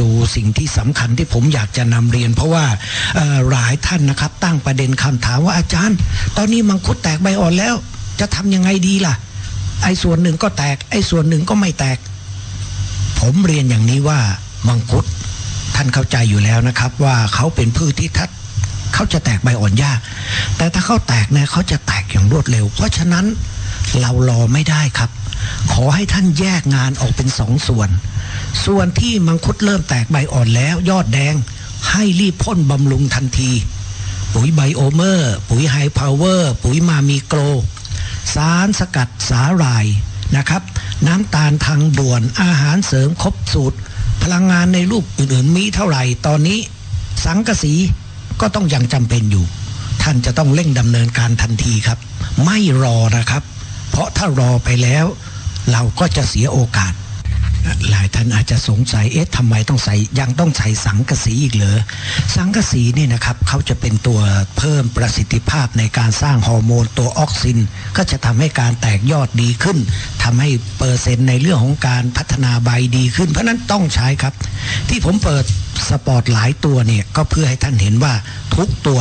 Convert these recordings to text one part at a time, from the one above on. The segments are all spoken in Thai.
ดูสิ่งที่สำคัญที่ผมอยากจะนำเรียน เพราะว่าหลายท่านนะครับ ตั้งประเด็นคำถามว่าอาจารย์ ตอนนี้มังคุดแตกใบอ่อนแล้ว จะทำยังไงดีล่ะ ไอ้ส่วนหนึ่งก็แตก ไอ้ส่วนหนึ่งก็ไม่แตก ผมเรียนอย่างนี้ว่ามังคุดท่านเข้าใจอยู่แล้วนะครับว่าเขาเป็นพืชที่ทัดเขาจะแตกใบอ่อนยาก แต่ถ้าเขาแตกเนี่ยเขาจะแตกอย่างรวดเร็ว เพราะฉะนั้นเรารอไม่ได้ครับ ขอให้ท่านแยกงานออกเป็นสองส่วน ส่วนที่มังคุดเริ่มแตกใบอ่อนแล้วยอดแดง ให้รีบพ่นบำรุงทันที ปุ๋ยไบโอเมอร์ ปุ๋ยไฮพาวเวอร์ ปุ๋ยมามีโกร สารสกัดสาหร่ายนะครับ น้ำตาลทางด่วนอาหารเสริมครบสูตร พลังงานในรูปอื่นๆมีเท่าไหร่ตอนนี้ สังกะสีก็ต้องยังจำเป็นอยู่ ท่านจะต้องเร่งดำเนินการทันทีครับ ไม่รอนะครับ เพราะถ้ารอไปแล้ว เราก็จะเสียโอกาส หลายท่านอาจจะสงสัยเอ๊ะทำไมต้องใส่ยังต้องใส่สังกะสีอีกเหรอสังกะสีนี่นะครับเขาจะเป็นตัวเพิ่มประสิทธิภาพในการสร้างฮอร์โมนตัวออกซิน ก็จะทำให้การแตกยอดดีขึ้นทำให้เปอร์เซ็นต์ในเรื่องของการพัฒนาใบดีขึ้น เพราะนั้นต้องใช้ครับ ที่ผมเปิดสปอร์ตหลายตัวเนี่ยก็เพื่อให้ท่านเห็นว่าทุกตัว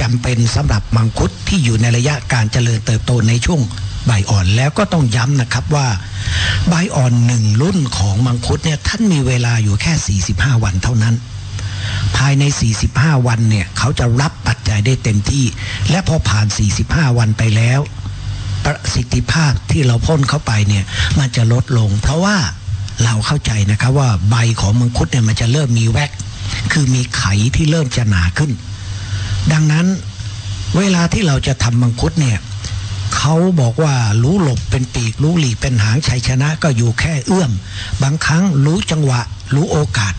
จำเป็นสำหรับมังคุดที่อยู่ในระยะการเจริญเติบโตในช่วง ใบอ่อนแล้วก็ต้องย้ำนะครับว่า ใบอ่อนหนึ่งรุ่นของมังคุดเนี่ยท่านมีเวลาอยู่แค่ 45 วันเท่านั้น ภายใน 45 วันเนี่ยเขาจะรับปัจจัยได้เต็มที่ และพอผ่าน 45 วันไปแล้ว ประสิทธิภาพที่เราพ่นเข้าไปเนี่ยมันจะลดลง เพราะว่าเราเข้าใจนะครับว่าใบของมังคุดเนี่ยมันจะเริ่มมีแวกคือมีไขที่เริ่มจะหนาขึ้น ดังนั้นเวลาที่เราจะทำมังคุดเนี่ย เขาบอกว่ารู้หลบเป็นปีกรู้หลีกเป็นหางชัยชนะก็อยู่แค่เอื้อม บางครั้งรู้จังหวะ รู้โอกาส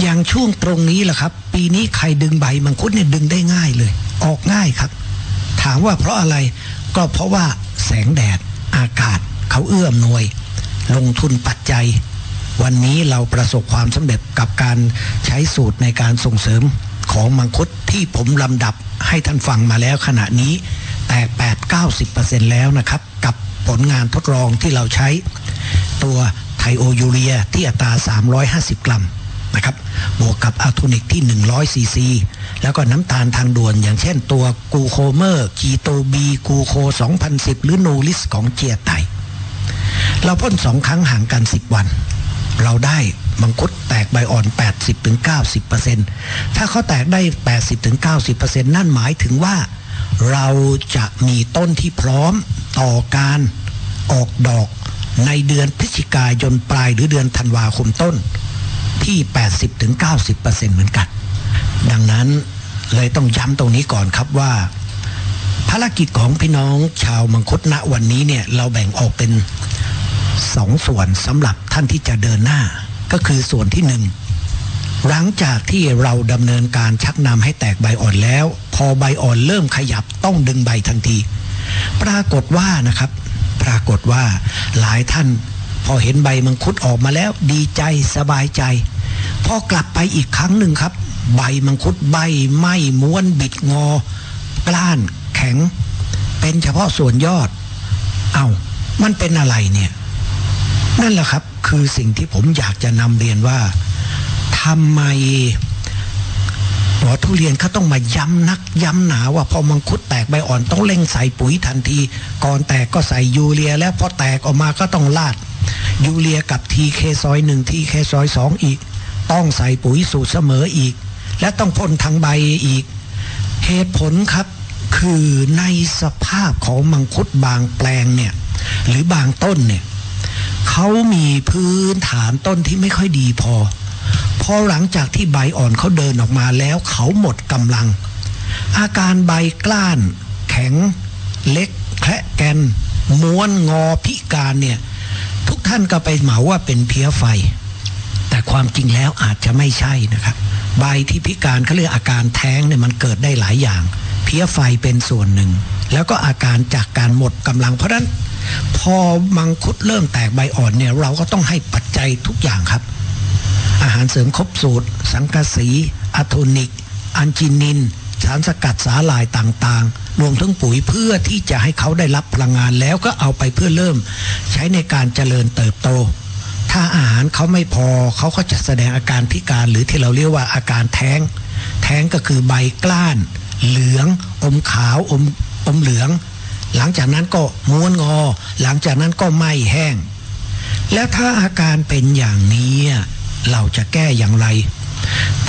อย่างช่วงตรงนี้แหละครับ ปีนี้ใครดึงใบมังคุดเนี่ยดึงได้ง่ายเลย ออกง่ายครับ ถามว่าเพราะอะไรก็เพราะว่าแสงแดดอากาศเขาเอื้อมหน่วย ลงทุนปัจจัย วันนี้เราประสบความสำเร็จกับการใช้สูตรในการส่งเสริมของมังคุดที่ผมลำดับให้ท่านฟังมาแล้วขณะนี้ แตก8 90แล้วนะครับ กับผลงานทดลองที่เราใช้ตัวไทโอยูเรียที่อัตรา 350 กรัมนะครับบวกกับอะโทนิกที่ 100 ซีซี แล้วก็น้ำตาลทางด่วน อย่างเช่นตัวกูโคเมอร์คีโตบีกูโค 2010 หรือโนลิสของเจียไตเราพ่นสองครั้งห่างกัน 10 วัน เราได้มังคุดแตกใบอ่อน 80-90%ถ้าเขาแตกได้ 80-90%นั่นหมายถึงว่า เราจะมีต้นที่พร้อมต่อการออกดอกในเดือนพฤศจิกายนปลายหรือเดือนธันวาคมต้นที่ 80-90%เหมือนกัน ดังนั้นเลยต้องย้ำตรงนี้ก่อนครับว่า ภารกิจของพี่น้องชาวมังคุดณวันนี้เนี่ยเราแบ่งออกเป็นสองส่วนสำหรับท่านที่จะเดินหน้า ก็คือส่วนที่หนึ่งหลังจากที่เราดำเนินการชักนำให้แตกใบอ่อนแล้ว พอใบอ่อนเริ่มขยับต้องดึงใบทันที ปรากฏว่านะครับ ปรากฏว่าหลายท่านพอเห็นใบมังคุดออกมาแล้วดีใจสบายใจ พอกลับไปอีกครั้งหนึ่งครับ ใบมังคุดใบไหมม้วนบิดงอกล้านแข็ง เป็นเฉพาะส่วนยอด เอา้ามันเป็นอะไรเนี่ย นั่นแหละครับคือสิ่งที่ผมอยากจะนำเรียนว่าทำไมหม อทุเรียนเขาต้องมาย้ำนัก ย้ำหนาว่าพอมังคุดแตกใบอ่อนต้องเร่งใส่ปุ๋ยทันที ก่อนแตกก็ใส่ยูเรีย แล้วพอแตกออกมาก็ต้องลาด ยูเรียกับทีเคซอยหนึ่งทีเคซอยสองอีก ต้องใส่ปุ๋ยสูตรเสมออีก และต้องพ่นทางใบอีก เหตุผลครับคือในสภาพของมังคุดบางแปลงเนี่ยหรือบางต้นเนี่ยเขามีพื้นฐานต้นที่ไม่ค่อยดีพอ พอหลังจากที่ใบอ่อนเขาเดินออกมาแล้วเขาหมดกำลัง อาการใบกล้าน แข็ง เล็ก แคระแกน ม้วนงอพิการเนี่ย ทุกท่านก็ไปเหมาว่าเป็นเพี้ยไฟ แต่ความจริงแล้วอาจจะไม่ใช่นะครับใบที่พิการเขาเรียกอาการแท้งเนี่ยมันเกิดได้หลายอย่าง เพี้ยไฟเป็นส่วนหนึ่ง แล้วก็อาการจากการหมดกำลัง เพราะฉะนั้น พอมังคุดเริ่มแตกใบอ่อนเนี่ยเราก็ต้องให้ปัจจัยทุกอย่างครับ อาหารเสริมครบสูตร สังกะสีอะโทนิก อันจินิน สารสกัดสาหร่ายต่างๆ รวมทั้งปุ๋ยเพื่อที่จะให้เขาได้รับพลังงานแล้วก็เอาไปเพื่อเริ่ม ใช้ในการเจริญเติบโตถ้าถ้าอาหารเขาไม่พอเขาก็จะแสดงอาการพิการหรือที่เราเรียกว่าอาการแท้ง แท้งก็คือใบกล้าน เหลือง อมขาวอมอมเหลือง หลังจากนั้นก็ม้วนงอ หลังจากนั้นก็ไหม้แห้ง แล้วถ้าอาการเป็นอย่างนี้ เราจะแก้อย่างไร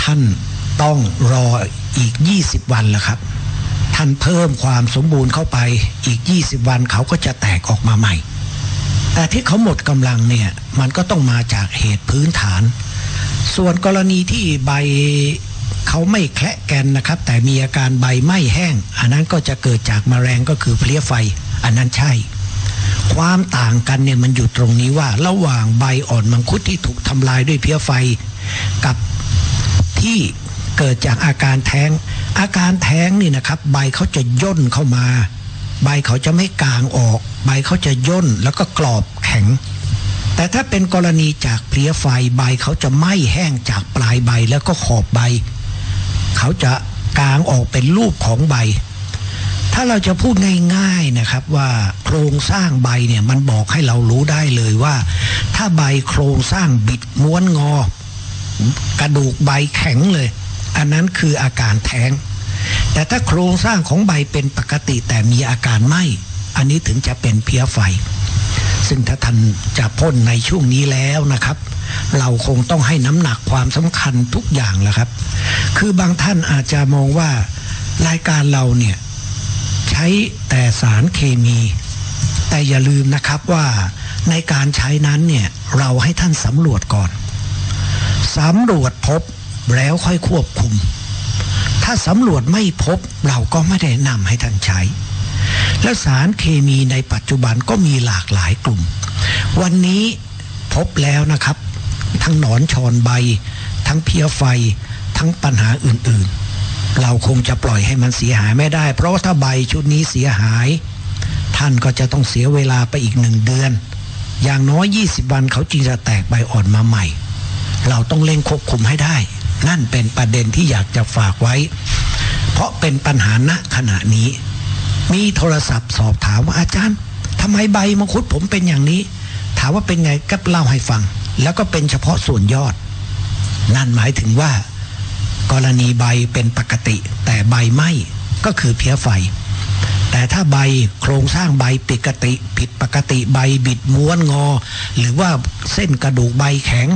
ท่านต้องรออีก 20 วันและครับ ท่านเพิ่มความสมบูรณ์เข้าไปอีก 20 วันเขาก็จะแตกออกมาใหม่ แต่ที่เขาหมดกำลังเนี่ยมันก็ต้องมาจากเหตุพื้นฐาน ส่วนกรณีที่ใบเขาไม่แคละแกนนะครับ แต่มีอาการใบไหม่แห้ง อันนั้นก็จะเกิดจากมแมลงก็คือเพลี้ยไฟ อันนั้นใช่ ความต่างกันเนี่ยมันอยู่ตรงนี้ว่าระหว่างใบอ่อนมังคุดที่ถูกทำลายด้วยเพลี้ยไฟ กับที่เกิดจากอาการแท้ง อาการแท้งนี่นะครับ ใบเขาจะย่นเข้ามา ใบเขาจะไม่กลางออก ใบเขาจะย่นแล้วก็กรอบแข็ง แต่ถ้าเป็นกรณีจากเพลี้ยไฟใบเขาจะไม่แห้งจากปลายใบแล้วก็ขอบใบ เขาจะกลางออกเป็นรูปของใบ ถ้าเราจะพูดง่ายๆนะครับว่าโครงสร้างใบเนี่ยมันบอกให้เรารู้ได้เลยว่า ถ้าใบโครงสร้างบิดม้วนงอ กระดูกใบแข็งเลย อันนั้นคืออาการแท้ง แต่ถ้าโครงสร้างของใบเป็นปกติแต่มีอาการไหมอันนี้ถึงจะเป็นเพี้ยไฟ ซึ่งถ้าท่านจะพ่นในช่วงนี้แล้วนะครับ เราคงต้องให้น้ำหนักความสำคัญทุกอย่างแหละครับ คือบางท่านอาจจะมองว่ารายการเราเนี่ย ช้แต่สารเคมี แต่อย่าลืมนะครับว่าในการใช้นั้นเนี่ยเราให้ท่านสำรวจก่อนสำรวจพบแล้วค่อยควบคุม ถ้าสำรวจไม่พบเราก็ไม่ได้นำให้ท่านใช้ และสารเคมีในปัจจุบันก็มีหลากหลายกลุ่ม วันนี้พบแล้วนะครับ ทั้งหนอนชอนใบ ทั้งเพี้ยไฟ ทั้งปัญหาอื่นๆ เราคงจะปล่อยให้มันเสียหายไม่ได้ เพราะว่าถ้าใบชุดนี้เสียหาย ท่านก็จะต้องเสียเวลาไปอีกหนึ่งเดือน อย่างน้อย 20 วันเขาจึงจะแตกใบอ่อนมาใหม่ เราต้องเร่งควบคุมให้ได้ นั่นเป็นประเด็นที่อยากจะฝากไว้ เพราะเป็นปัญหาณขณะนี้ มีโทรศัพท์สอบถามว่าอาจารย์ทำไมใบมังคุดผมเป็นอย่างนี้ ถามว่าเป็นไงก็เล่าให้ฟัง แล้วก็เป็นเฉพาะส่วนยอด นั่นหมายถึงว่า กรณีใบเป็นปกติ แต่ใบไหม้ก็คือเพี้ยไฟ แต่ถ้าใบโครงสร้างใบปกติ ผิดปกติใบบิดม้วนงอ หรือว่าเส้นกระดูกใบแข็ง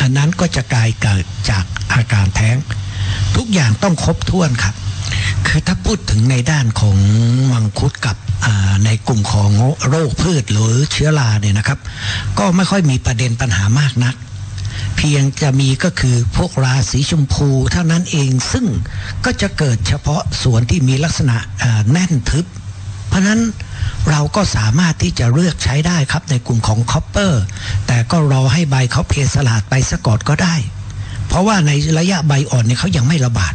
อันนั้นก็จะกลายเกิดจากอาการแท้ง ทุกอย่างต้องครบถ้วนครับคือถ้าพูดถึงในด้านของมังคุดกับในกลุ่มของโรคพืชหรือเชื้อราเนี่ยนะครับ ก็ไม่ค่อยมีประเด็นปัญหามากนัก เพียงจะมีก็คือพวกราสีชมพูเท่านั้นเองซึ่งก็จะเกิดเฉพาะส่วนที่มีลักษณะแน่นทึบ เพราะนั้นเราก็สามารถที่จะเลือกใช้ได้ครับในกลุ่มของคอปเปอร์แต่ก็รอให้ใบเขาเพสลาดไปสะกอดก็ได้ เพราะว่าในระยะใบอ่อนเนี่ยเขายังไม่ระบาด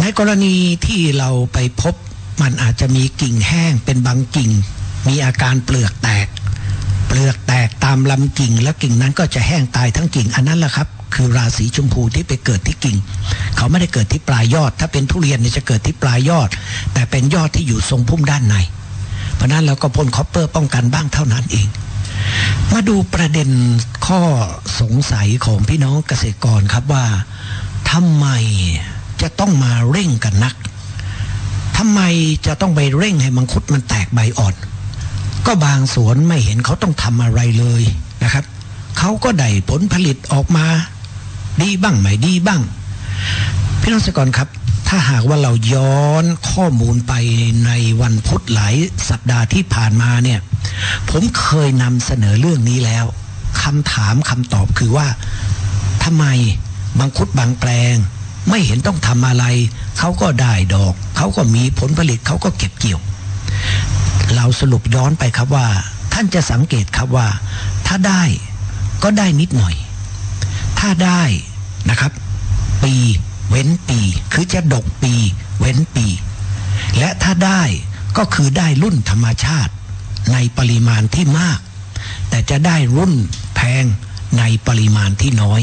ในกรณีที่เราไปพบมันอาจจะมีกิ่งแห้งเป็นบางกิ่ง มีอาการเปลือกแตก ปลือกแตกตามลำกิ่ง แล้วกิ่งนั้นก็จะแห้งตายทั้งกิ่ง อันนั้นแหละครับ คือราศีชมพูที่ไปเกิดที่กิ่ง เขาไม่ได้เกิดที่ปลายยอด ถ้าเป็นทุเรียนเนี่ยจะเกิดที่ปลายยอด แต่เป็นยอดที่อยู่ทรงพุ่มด้านใน เพราะนั้นเราก็พ่นคอปเปอร์ป้องกันบ้างเท่านั้นเองมาดูประเด็นข้อสงสัยของพี่น้องเกษตรกรครับว่าทำไมจะต้องมาเร่งกันนักทำไมจะต้องไปเร่งให้มังคุดมันแตกใบอ่อน ก็บางสวนไม่เห็นเขาต้องทำอะไรเลยนะครับ เขาก็ได้ผลผลิตออกมา ดีบ้างไม่ดีบ้าง พี่น้องสกรครับ ถ้าหากว่าเราย้อนข้อมูลไปในวันพุธหลายสัปดาห์ที่ผ่านมาเนี่ย ผมเคยนำเสนอเรื่องนี้แล้วคำถามคำตอบคือว่าทำไมบางคุดบางแปลง ไม่เห็นต้องทำอะไร เขาก็ได้ดอก เขาก็มีผลผลิตเขาก็เก็บเกี่ยว เราสรุปย้อนไปครับว่า ท่านจะสังเกตครับว่า ถ้าได้ก็ได้นิดหน่อย ถ้าได้นะครับ ปีเว้นปี คือจะดกปีเว้นปี และถ้าได้ก็คือได้รุ่นธรรมชาติในปริมาณที่มาก แต่จะได้รุ่นแพงในปริมาณที่น้อย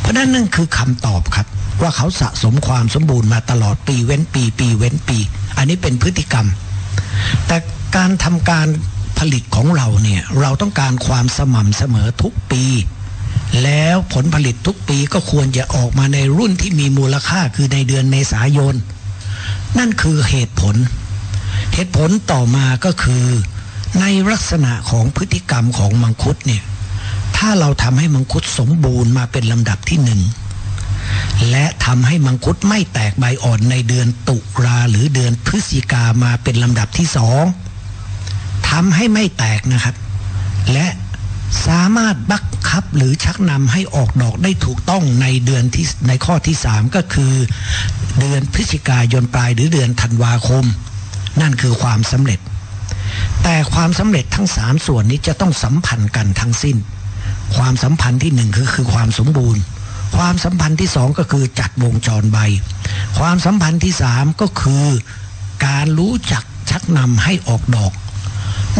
เพราะนั้นนั่นคือคำตอบครับ ว่าเขาสะสมความสมบูรณ์มาตลอดปีเว้นปี ปีเว้นปี อันนี้เป็นพฤติกรรม แต่การทำการผลิตของเราเนี่ยเราต้องการความสม่ำเสมอทุกปี แล้วผลผลิตทุกปีก็ควรจะออกมาในรุ่นที่มีมูลค่าคือในเดือนเมษายน นั่นคือเหตุผล เหตุผลต่อมาก็คือ ในลักษณะของพฤติกรรมของมังคุดเนี่ยถ้าเราทำให้มังคุดสมบูรณ์มาเป็นลำดับที่หนึ่ง และทำให้มังคุดไม่แตกใบอ่อนในเดือนตุลาหรือเดือนพฤศจิกามาเป็นลำดับที่สองทำให้ไม่แตกนะครับ และสามารถบังคับหรือชักนำให้ออกดอกได้ถูกต้องในเดือนที่ในข้อที่สามก็คือ เดือนพฤศจิกายนปลายหรือเดือนธันวาคม นั่นคือความสำเร็จ แต่ความสำเร็จทั้งสามส่วนนี้จะต้องสัมพันธ์กันทั้งสิ้น ความสัมพันธ์ที่หนึ่งคือคือความสมบูรณ์ ความสัมพันธ์ที่สองก็คือจัดวงจรใบ ความสัมพันธ์ที่สามก็คือการรู้จักชักนำให้ออกดอก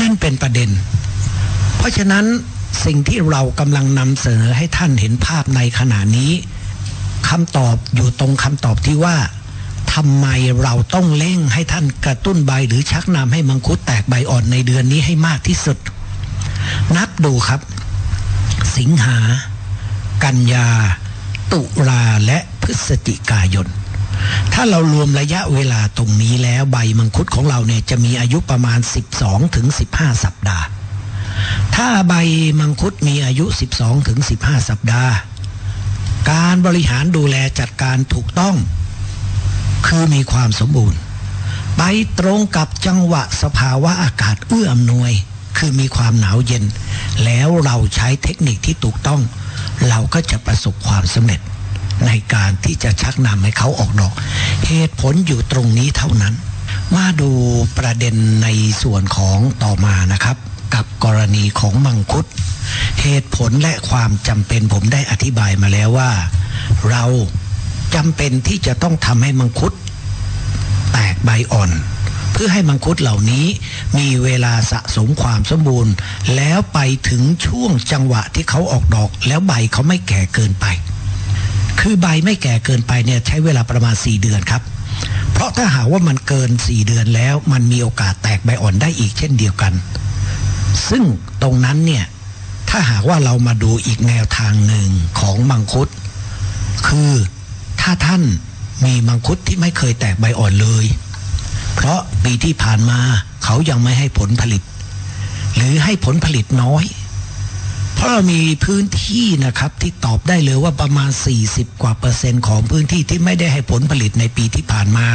นั่นเป็นประเด็น เพราะฉะนั้นสิ่งที่เรากำลังนำเสนอให้ท่านเห็นภาพในขณะนี้คำตอบอยู่ตรงคำตอบที่ว่าทำไมเราต้องเร่งให้ท่านกระตุ้นใบหรือชักนำให้มังคุดแตกใบอ่อนในเดือนนี้ให้มากที่สุด นับดูครับ สิงหา กันยา ตุลาและพฤศจิกายน ถ้าเรารวมระยะเวลาตรงนี้แล้วใบมังคุดของเราเนี่ยจะมีอายุประมาณ 12ถึง15 สัปดาห์ ถ้าใบมังคุดมีอายุ 12ถึง15 สัปดาห์ การบริหารดูแลจัดการถูกต้อง คือมีความสมบูรณ์ ไปตรงกับจังหวะสภาวะอากาศเอื้ออำนวย คือมีความหนาวเย็น แล้วเราใช้เทคนิคที่ถูกต้อง เราก็จะประสบความสำเร็จในการที่จะชักนำให้เขาออกดอก เหตุผลอยู่ตรงนี้เท่านั้น มาดูประเด็นในส่วนของต่อมานะครับ กับกรณีของมังคุด เหตุผลและความจำเป็นผมได้อธิบายมาแล้วว่า เราจำเป็นที่จะต้องทำให้มังคุด แตกใบอ่อน เพื่อให้มังคุดเหล่านี้มีเวลาสะสมความสมบูรณ์ แล้วไปถึงช่วงจังหวะที่เขาออกดอก แล้วใบเขาไม่แก่เกินไป คือใบไม่แก่เกินไปเนี่ยใช้เวลาประมาณ 4 เดือนครับ เพราะถ้าหากว่ามันเกิน 4 เดือนแล้วมันมีโอกาสแตกใบอ่อนได้อีกเช่นเดียวกัน ซึ่งตรงนั้นเนี่ยถ้าหากว่าเรามาดูอีกแนวทางหนึ่งของมังคุด คือถ้าท่านมีมังคุดที่ไม่เคยแตกใบอ่อนเลย เพราะปีที่ผ่านมาเขายังไม่ให้ผลผลิต หรือให้ผลผลิตน้อย เพราะเรามีพื้นที่นะครับที่ตอบได้เลยว่าประมาณ 40 กว่าเปอร์เซ็นต์ของพื้นที่ที่ไม่ได้ให้ผลผลิตในปีที่ผ่านมา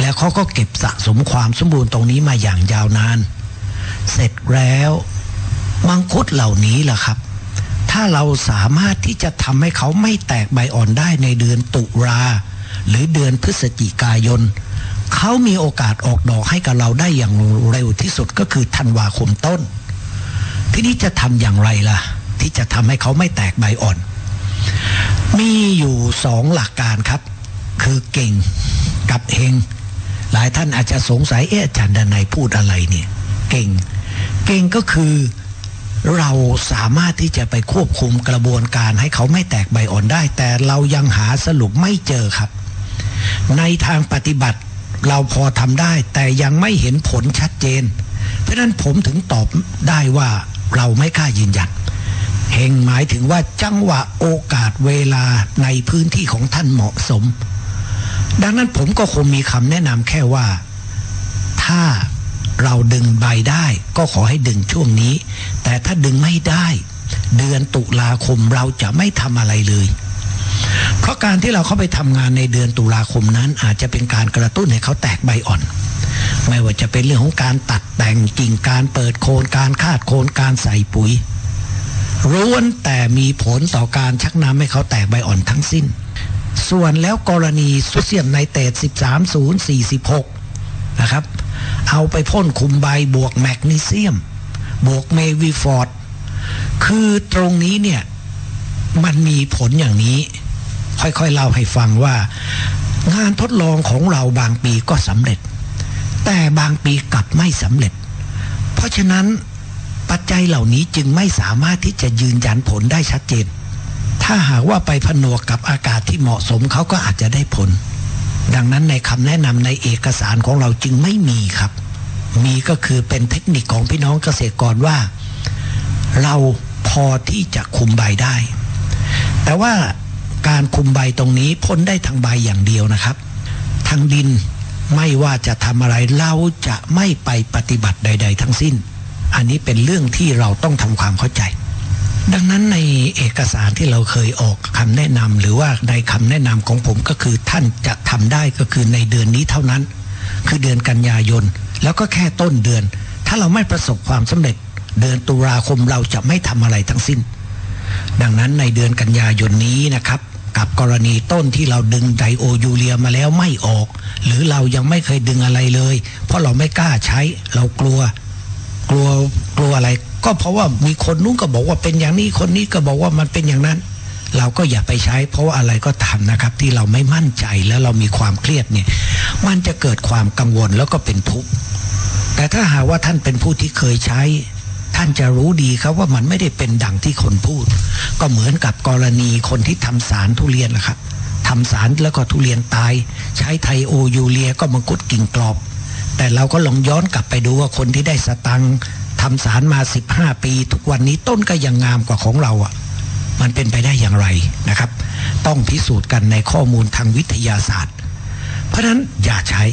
แล้วเขาก็เก็บสะสมความสมบูรณ์ตรงนี้มาอย่างยาวนาน เสร็จแล้วมังคุดเหล่านี้ล่ะครับ ถ้าเราสามารถที่จะทำให้เขาไม่แตกใบอ่อนได้ในเดือนตุลาหรือเดือนพฤศจิกายน เขามีโอกาสออกดอกให้กับเราได้อย่างเร็วที่สุดก็คือธันวาคมต้น ทีนี้จะทำอย่างไรล่ะ ที่จะทำให้เขาไม่แตกใบอ่อน มีอยู่สองหลักการครับ คือเก่งกับเฮงหลายท่านอาจจะสงสัยเอ๊ะอาจารย์ดนัยพูดอะไรเนี่ยเก่ง เก่งก็คือเราสามารถที่จะไปควบคุมกระบวนการให้เขาไม่แตกใบอ่อนได้ แต่เรายังหาสรุปไม่เจอครับ ในทางปฏิบัติ เราพอทำได้ แต่ยังไม่เห็นผลชัดเจน เพราะนั้นผมถึงตอบได้ว่าเราไม่กล้ายืนยันเฮงหมายถึงว่าจังหวะโอกาสเวลาในพื้นที่ของท่านเหมาะสม ดังนั้นผมก็คงมีคำแนะนำแค่ว่า ถ้าเราดึงใบได้ก็ขอให้ดึงช่วงนี้ แต่ถ้าดึงไม่ได้ เดือนตุลาคมเราจะไม่ทำอะไรเลย เพราะการที่เราเข้าไปทำงานในเดือนตุลาคมนั้น อาจจะเป็นการกระตุ้นให้เขาแตกใบอ่อน ไม่ว่าจะเป็นเรื่องของการตัดแต่งกิ่งการเปิดโคนการคาดโคนการใส่ปุ๋ยร้วนแต่มีผลต่อการชักนำให้เขาแตกใบอ่อนทั้งสิ้น ส่วนแล้วกรณีซุเซียมไนเตรต13046 นะครับ เอาไปพ่นคุมใบบวกแมกนีเซียม บวกเมวิฟอร์ด คือตรงนี้เนี่ย มันมีผลอย่างนี้ ค่อยๆเล่าให้ฟังว่า งานทดลองของเราบางปีก็สำเร็จ แต่บางปีกลับไม่สำเร็จ เพราะฉะนั้นปัจจัยเหล่านี้จึงไม่สามารถที่จะยืนยันผลได้ชัดเจน ถ้าหากว่าไปผนวกกับอากาศที่เหมาะสมเขาก็อาจจะได้ผล ดังนั้นในคำแนะนำในเอกสารของเราจึงไม่มีครับ มีก็คือเป็นเทคนิคของพี่น้องเกษตรกรว่า เราพอที่จะคุมใบได้ แต่ว่า การคุมใบตรงนี้พ้นได้ทางใบอย่างเดียวนะครับ ทางดินไม่ว่าจะทำอะไรเราจะไม่ไปปฏิบัติใด ๆ ทั้งสิ้น อันนี้เป็นเรื่องที่เราต้องทำความเข้าใจ ดังนั้นในเอกสารที่เราเคยออกคำแนะนำหรือว่าในคำแนะนำของผมก็คือท่านจะทำได้ก็คือในเดือนนี้เท่านั้น คือเดือนกันยายน แล้วก็แค่ต้นเดือน ถ้าเราไม่ประสบความสำเร็จ เดือนตุลาคมเราจะไม่ทำอะไรทั้งสิ้น ดังนั้นในเดือนกันยายนนี้นะครับ กับกรณีต้นที่เราดึงไดโอยูเรียมาแล้วไม่ออก หรือเรายังไม่เคยดึงอะไรเลย เพราะเราไม่กล้าใช้เรากลัว กลัวกลัวอะไร ก็เพราะว่ามีคนนู้นก็บอกว่าเป็นอย่างนี้คนนี้ก็บอกว่ามันเป็นอย่างนั้น เราก็อย่าไปใช้ เพราะว่าอะไรก็ทำนะครับ ที่เราไม่มั่นใจแล้วเรามีความเครียดเนี่ย มันจะเกิดความกังวลแล้วก็เป็นทุกข์แต่ถ้าหากว่าท่านเป็นผู้ที่เคยใช้านจะรู้ดีครับว่ามันไม่ได้เป็นดังที่คนพูด ก็เหมือนกับกรณีคนที่ทำสารทุเรียนนะครับทำสารแล้วก็ทุเรียนตาย ใช้ไทโอยูเรียก็มังคุดกิ่งกรอบ แต่เราก็ลองย้อนกลับไปดูว่าคนที่ได้สตังทำสารมา 15 ปี ทุกวันนี้ต้นก็ยังงามกว่าของเราอะมันเป็นไปได้อย่างไรนะครับ ต้องพิสูจน์กันในข้อมูลทางวิทยาศาสตร์ เพราะนั้นอย่าใช้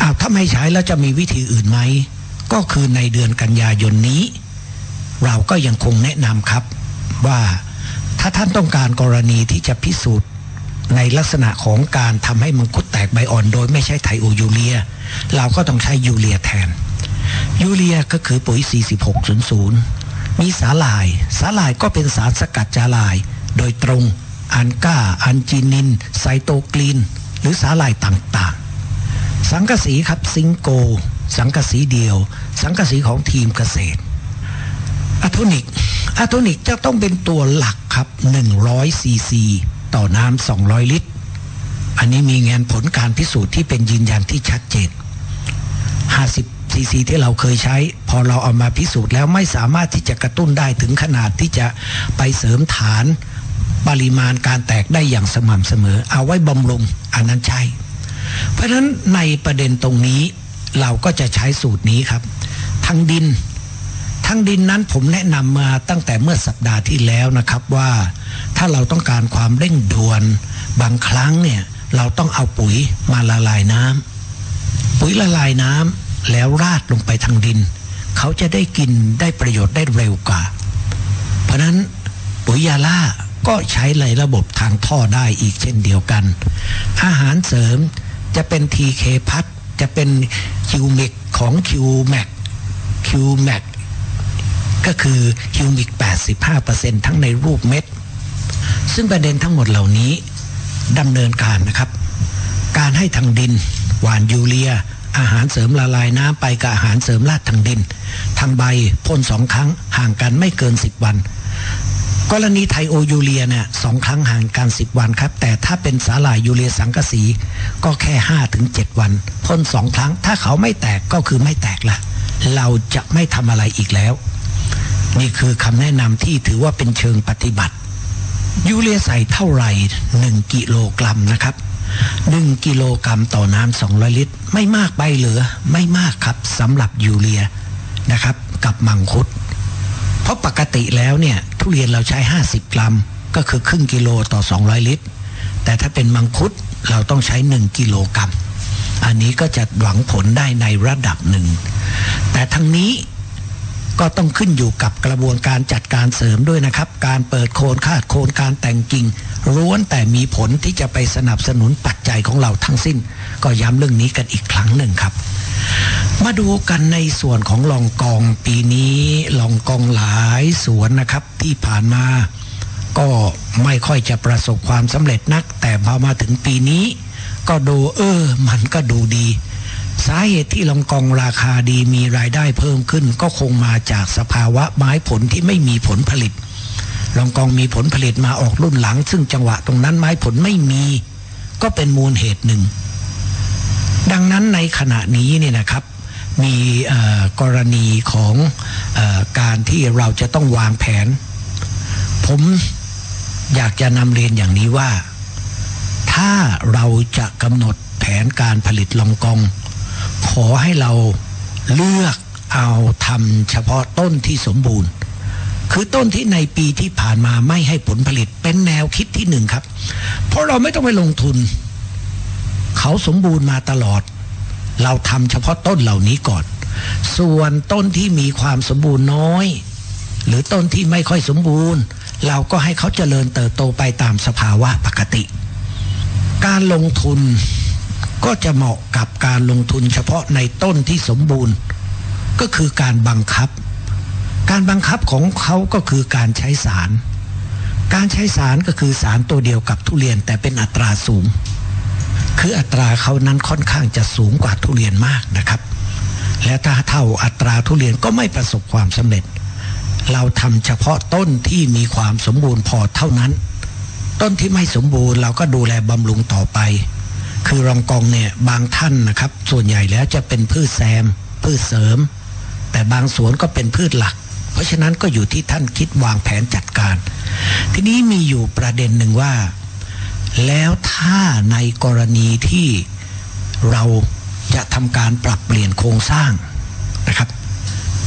อ้าวถ้าไม่ใช้แล้วจะมีวิธีอื่นไหม ก็คือในเดือนกันยายนนี้ เราก็ยังคงแนะนำครับว่าถ้าท่านต้องการกรณีที่จะพิสูจน์ในลักษณะของการทำให้มังคุดแตกใบอ่อนโดยไม่ใช่ไทโอยูเรีย เราก็ต้องใช้ยูเรียแทน ยูเรียก็คือปุ๋ย 4600 มีสาหร่าย สาหร่ายก็เป็นสารสกัดจาลาย โดยตรง อันก้า อันจินิน ไซโตกรีน หรือสาหร่ายต่างๆ สังกะสีครับซิงโก สังกะสีเดียว สังกะสีของทีมเกษตรอะโทนิกอะโทนิกจะต้องเป็นตัวหลักครับ100ซีซีต่อน้ำ200 ลิตร อันนี้มีงานผลการพิสูจน์ที่เป็นยืนยันที่ชัดเจน 50ซีซีที่เราเคยใช้ พอเราเอามาพิสูจน์แล้วไม่สามารถที่จะกระตุ้นได้ถึงขนาดที่จะไปเสริมฐานปริมาณการแตกได้อย่างสม่ำเสมอ เอาไว้บำรุงอันนั้นใช่ เพราะฉะนั้นในประเด็นตรงนี้ เราก็จะใช้สูตรนี้ครับ ทั้งดิน ทั้งดินนั้นผมแนะนำมาตั้งแต่เมื่อสัปดาห์ที่แล้วนะครับว่า ถ้าเราต้องการความเร่งด่วนบางครั้งเนี่ยเราต้องเอาปุ๋ยมาละลายน้ำปุ๋ยละลายน้ำแล้วราดลงไปทางดิน เขาจะได้กินได้ประโยชน์ได้เร็วกว่า เพราะนั้นปุ๋ยยาล่าก็ใช้ในระบบทางท่อได้อีกเช่นเดียวกัน อาหารเสริมจะเป็นทีเคพัท จะเป็นคิวเมกของคิวแมกคิวแมกก็คือคิวมิก85%ทั้งในรูปเม็ด ซึ่งประเด็นทั้งหมดเหล่านี้ดำเนินการนะครับ การให้ทางดิน หวานยูเรีย อาหารเสริมละลายน้ำไปกับอาหารเสริมลาดทางดิน ทางใบพ่นสองครั้งห่างกันไม่เกิน 10 วัน กรณีไทโอยูเรียเนี่ยสองครั้งห่างกัน 10 วันครับ แต่ถ้าเป็นสาหร่ายยูเรียสังกะสีก็แค่5ถึง7วันพ่นสองครั้ง ถ้าเขาไม่แตกก็คือไม่แตกละเราจะไม่ทำอะไรอีกแล้ว นี่คือคำแนะนำที่ถือว่าเป็นเชิงปฏิบัติ ยูเรียใส่เท่าไหร่หนึ่งกิโลกรัมนะครับหนึ่งกิโลกรัมต่อน้ำสองร้อยลิตร ไม่มากไปเหลือไม่มากครับสำหรับยูเรียนะครับ กับมังคุด เพราะปกติแล้วเนี่ย ทุเรียนเราใช้ 50 กรัม ก็คือครึ่งกิโลต่อ 200 ลิตร แต่ถ้าเป็นมังคุดเราต้องใช้ 1 กิโลกรัม อันนี้ก็จะหวังผลได้ในระดับหนึ่ง แต่ทั้งนี้ก็ต้องขึ้นอยู่กับกระบวนการจัดการเสริมด้วยนะครับ การเปิดโคนคาดโคนการแต่งกิ่งล้วนแต่มีผลที่จะไปสนับสนุนปัจจัยของเราทั้งสิ้น ก็ย้ำเรื่องนี้กันอีกครั้งหนึ่งครับ มาดูกันในส่วนของลองกองปีนี้ลองกองหลายสวนนะครับที่ผ่านมา ก็ไม่ค่อยจะประสบความสำเร็จนัก แต่พอมาถึงปีนี้ ก็ดูเออ มันก็ดูดี สาเหตุที่ลองกองราคาดีมีรายได้เพิ่มขึ้น ก็คงมาจากสภาวะไม้ผลที่ไม่มีผลผลิต ลองกองมีผลผลิตมาออกรุ่นหลัง ซึ่งจังหวะตรงนั้นไม้ผลไม่มี ก็เป็นมูลเหตุหนึ่ง ดังนั้นในขณะนี้เนี่ยนะครับ มีกรณีของอการที่เราจะต้องวางแผน ผมอยากจะนำเรียนอย่างนี้ว่า ถ้าเราจะกำหนดแผนการผลิตลองกอง ขอให้เราเลือกเอาทำเฉพาะต้นที่สมบูรณ์ คือต้นที่ในปีที่ผ่านมาไม่ให้ผลผลิตเป็นแนวคิดที่หนึ่งครับ เพราะเราไม่ต้องไปลงทุน เขาสมบูรณ์มาตลอด เราทำเฉพาะต้นเหล่านี้ก่อน ส่วนต้นที่มีความสมบูรณ์น้อย หรือต้นที่ไม่ค่อยสมบูรณ์ เราก็ให้เขาเจริญเติบโตไปตามสภาวะปกติ การลงทุนก็จะเหมาะกับการลงทุนเฉพาะในต้นที่สมบูรณ์ ก็คือการบังคับ การบังคับของเขาก็คือการใช้สาร การใช้สารก็คือสารตัวเดียวกับทุเรียนแต่เป็นอัตราสูง คืออัตราเขานั้นค่อนข้างจะสูงกว่าทุเรียนมากนะครับ และถ้าเท่าอัตราทุเรียนก็ไม่ประสบความสำเร็จ เราทำเฉพาะต้นที่มีความสมบูรณ์พอเท่านั้น ต้นที่ไม่สมบูรณ์เราก็ดูแลบำรุงต่อไป คือรองกองเนี่ยบางท่านนะครับ ส่วนใหญ่แล้วจะเป็นพืชแซม พืชเสริม แต่บางสวนก็เป็นพืชหลัก เพราะฉะนั้นก็อยู่ที่ท่านคิดวางแผนจัดการ ทีนี้มีอยู่ประเด็นหนึ่งว่า แล้วถ้าในกรณีที่เราจะทำการปรับเปลี่ยนโครงสร้างนะครับ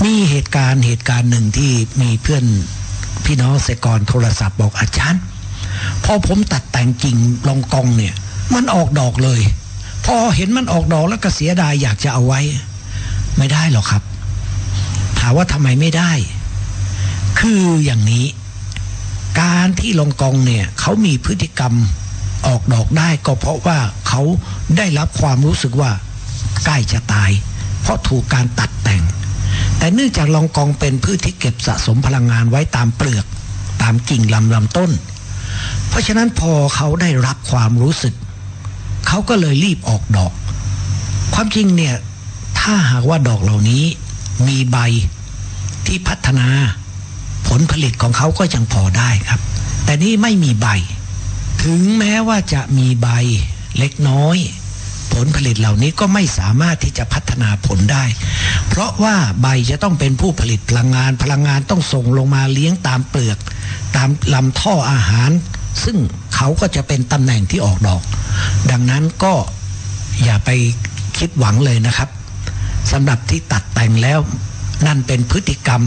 มีเหตุการณ์เหตุการณ์หนึ่งที่มีเพื่อนพี่น้องเกษตรกรโทรศัพท์บอกอาจารย์พอผมตัดแต่งกิ่งลองกองเนี่ย มันออกดอกเลย พอเห็นมันออกดอกแล้วก็เสียดายอยากจะเอาไว้ ไม่ได้หรอกครับ ถามว่าทำไมไม่ได้ คืออย่างนี้ การที่ลองกองเนี่ยเขามีพฤติกรรม ออกดอกได้ก็เพราะว่าเขาได้รับความรู้สึกว่าใกล้จะตาย เพราะถูกการตัดแต่ง แต่เนื่องจากลองกองเป็นพืชที่เก็บสะสมพลังงานไว้ตามเปลือก ตามกิ่งลำลำต้น เพราะฉะนั้นพอเขาได้รับความรู้สึก เขาก็เลยรีบออกดอก ความจริงเนี่ยถ้าหากว่าดอกเหล่านี้มีใบที่พัฒนา ผลผลิตของเขาก็ยังพอได้ครับ แต่นี่ไม่มีใบ ถึงแม้ว่าจะมีใบเล็กน้อย ผลผลิตเหล่านี้ก็ไม่สามารถที่จะพัฒนาผลได้ เพราะว่าใบจะต้องเป็นผู้ผลิตพลังงาน พลังงานต้องส่งลงมาเลี้ยงตามเปลือก ตามลำท่ออาหาร ซึ่งเขาก็จะเป็นตำแหน่งที่ออกดอก ดังนั้นก็อย่าไปคิดหวังเลยนะครับสำหรับที่ตัดแต่งแล้วนั่นเป็นพฤติกรรม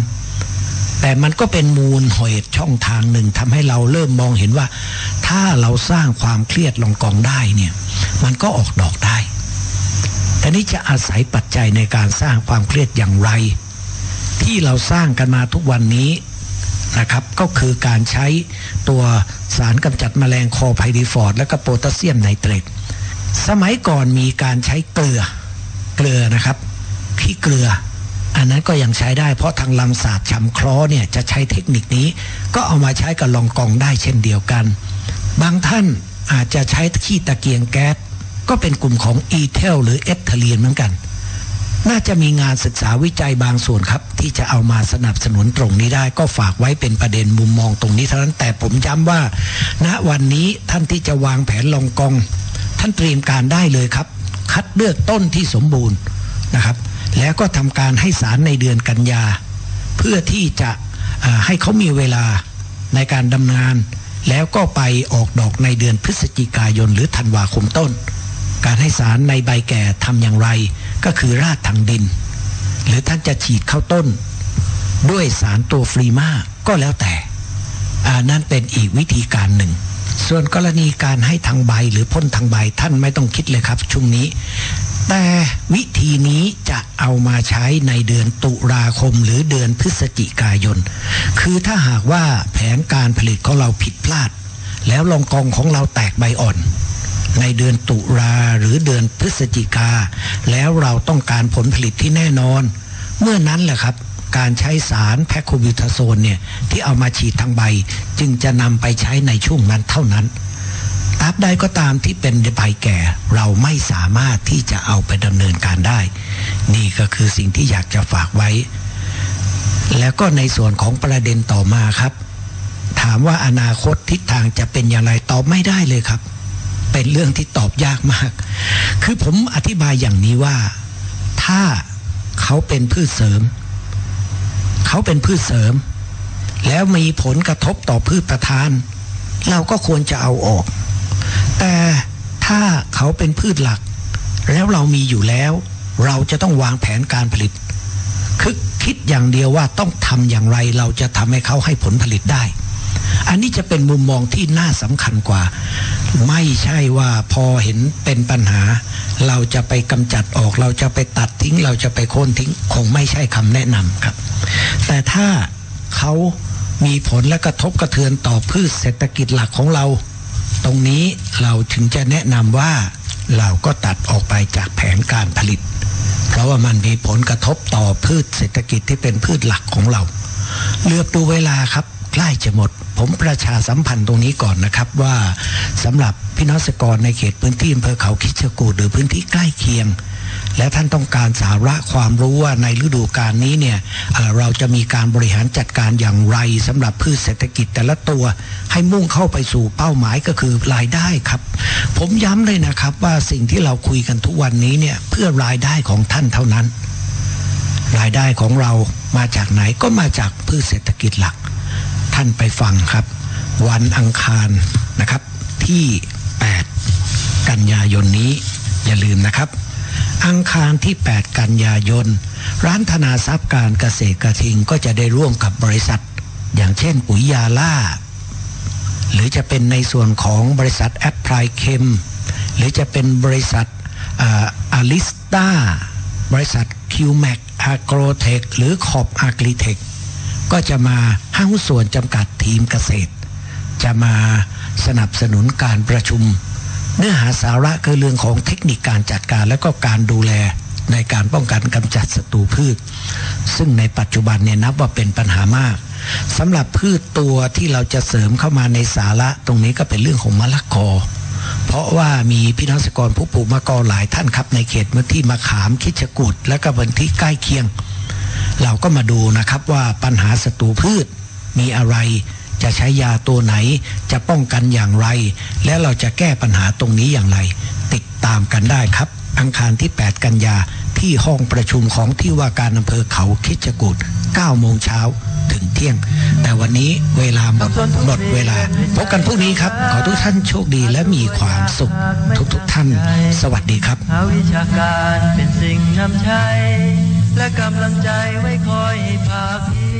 แต่มันก็เป็นมูลเหตุช่องทางหนึ่งทำให้เราเริ่มมองเห็นว่า ถ้าเราสร้างความเครียดลงกองได้เนี่ย มันก็ออกดอกได้แต่นี้จะอาศัยปัจจัยในการสร้างความเครียดอย่างไร ที่เราสร้างกันมาทุกวันนี้นะครับก็คือการใช้ตัวสารกำจัดแมลงคอไพดีฟอร์ดและก็โพแทสเซียมไนเตรตสมัยก่อนมีการใช้เกลือเกลือนะครับขี้เกลือ อันนั้นก็ยังใช้ได้เพราะทางลังศาสตร์ชำคล้อเนี่ยจะใช้เทคนิคนี้ ก็เอามาใช้กับลองกองได้เช่นเดียวกัน บางท่านอาจจะใช้ขี้ตะเกียงแก๊สก็เป็นกลุ่มของอีเทลหรือเอทเลียนเหมือนกัน น่าจะมีงานศึกษาวิจัยบางส่วนครับ ที่จะเอามาสนับสนุนตรงนี้ได้ก็ฝากไว้เป็นประเด็นมุมมองตรงนี้เท่านั้นแต่ผมย้ำว่า ณวันนี้ท่านที่จะวางแผนลองกอง ท่านเตรียมการได้เลยครับ คัดเลือกต้นที่สมบูรณ์นะครับ แล้วก็ทำการให้สารในเดือนกันยา เพื่อที่จะให้เขามีเวลาในการดำเนินแล้วก็ไปออกดอกในเดือนพฤศจิกายนหรือธันวาคมต้น การให้สารในใบแก่ทำอย่างไร ก็คือราดทางดิน หรือท่านจะฉีดเข้าต้น ด้วยสารตัวฟรีมาก็แล้วแต่นั่นเป็นอีกวิธีการหนึ่ง ส่วนกรณีการให้ทางใบหรือพ่นทางใบท่านไม่ต้องคิดเลยครับช่วงนี้ แต่วิธีนี้จะเอามาใช้ในเดือนตุลาคมหรือเดือนพฤศจิกายน คือถ้าหากว่าแผนการผลิตของเราผิดพลาด แล้วลองกองของเราแตกใบอ่อน ในเดือนตุลาหรือเดือนพฤศจิกา แล้วเราต้องการผลผลิตที่แน่นอน เมื่อนั้นแหละครับการใช้สารแพคโคบิวทาโซนเนี่ยที่เอามาฉีดทางใบ จึงจะนำไปใช้ในช่วงนั้นเท่านั้น ตราบใดก็ตามที่เป็นใบแก่ เราไม่สามารถที่จะเอาไปดำเนินการได้ นี่ก็คือสิ่งที่อยากจะฝากไว้ แล้วก็ในส่วนของประเด็นต่อมาครับ ถามว่าอนาคตทิศทางจะเป็นอย่างไรตอบไม่ได้เลยครับ เป็นเรื่องที่ตอบยากมาก คือผมอธิบายอย่างนี้ว่า ถ้าเขาเป็นพืชเสริม เขาเป็นพืชเสริม แล้วมีผลกระทบต่อพืชประทาน เราก็ควรจะเอาออก แต่ถ้าเขาเป็นพืชหลัก แล้วเรามีอยู่แล้ว เราจะต้องวางแผนการผลิตคิดอย่างเดียวว่าต้องทำอย่างไรเราจะทำให้เขาให้ผลผลิตได้ อันนี้จะเป็นมุมมองที่น่าสำคัญกว่า ไม่ใช่ว่าพอเห็นเป็นปัญหา เราจะไปกำจัดออก เราจะไปตัดทิ้ง เราจะไปโค่นทิ้ง คงไม่ใช่คำแนะนำครับ แต่ถ้าเขามีผลและกระทบกระเทือนต่อพืชเศรษฐกิจหลักของเรา ตรงนี้เราถึงจะแนะนำว่าเราก็ตัดออกไปจากแผนการผลิต เพราะว่ามันมีผลกระทบต่อพืชเศรษฐกิจที่เป็นพืชหลักของเรา เลือกดูเวลาครับใกล้จะหมด ผมประชาสัมพันธ์ตรงนี้ก่อนนะครับว่าสำหรับพี่น้องเกรกรในเขตพื้นที่อำเภอเขาคิชกูดหรือพื้นที่ใกล้เคียง และท่านต้องการสาระความรู้ว่าในฤดูกาลนี้เนี่ยเเราจะมีการบริหารจัดการอย่างไรสำหรับพืชเศรษฐกิจแต่ละตัวให้มุ่งเข้าไปสู่เป้าหมายก็คือรายได้ครับ ผมย้ำเลยนะครับว่าสิ่งที่เราคุยกันทุกวันนี้เนี่ยเพื่อรายได้ของท่านเท่านั้น รายได้ของเรามาจากไหนก็มาจากพืชเศรษฐกิจหลัก ท่านไปฟังครับ วันอังคารนะครับที่ 8 กันยายนนี้อย่าลืมนะครับ อังคารที่ 8 กันยายน ร้านธนาทรัพย์การเกษตรกระทิงก็จะได้ร่วมกับบริษัท อย่างเช่นปุ๋ยยาล่า หรือจะเป็นในส่วนของบริษัทแอปพลายเคมหรือจะเป็นบริษัทอาลิสตาบริษัทคิวแมกอาโกรเทคหรือขอบอากริเทคก็จะมาห้างส่วนจำกัดทีมเกษตร จะมาสนับสนุนการประชุม เนื้อหาสาระคือเรื่องของเทคนิคการจัดการและก็การดูแลในการป้องกันกำจัดศัตรูพืช ซึ่งในปัจจุบันเนี่ยนับว่าเป็นปัญหามากสำหรับพืชตัวที่เราจะเสริมเข้ามาในสาระตรงนี้ก็เป็นเรื่องของมะละกอ เพราะว่ามีพี่น้องเกษตรกรผู้ปลูกมะละกอหลายท่านครับ ในเขตพื้นที่มะขามคิดจกุดและก็พื้นที่ใกล้เคียง เราก็มาดูนะครับว่าปัญหาศัตรูพืชมีอะไร จะใช้ยาตัวไหน จะป้องกันอย่างไร และเราจะแก้ปัญหาตรงนี้อย่างไร ติดตามกันได้ครับ อังคารที่ 8 กันยาที่ห้องประชุมของที่ว่าการอำเภอเขาคิดจกุด9โมงเช้าถึงเที่ยง แต่วันนี้เวลาหมดหมดเวลา พบกันพรุ่งนี้ครับ ขอทุกท่านโชคดีและมีความสุข ทุกๆทท่าน สวัสดีครับวิชาการเป็นสิ่งนำใช้และกำลังใจไว้คอยภาคเพี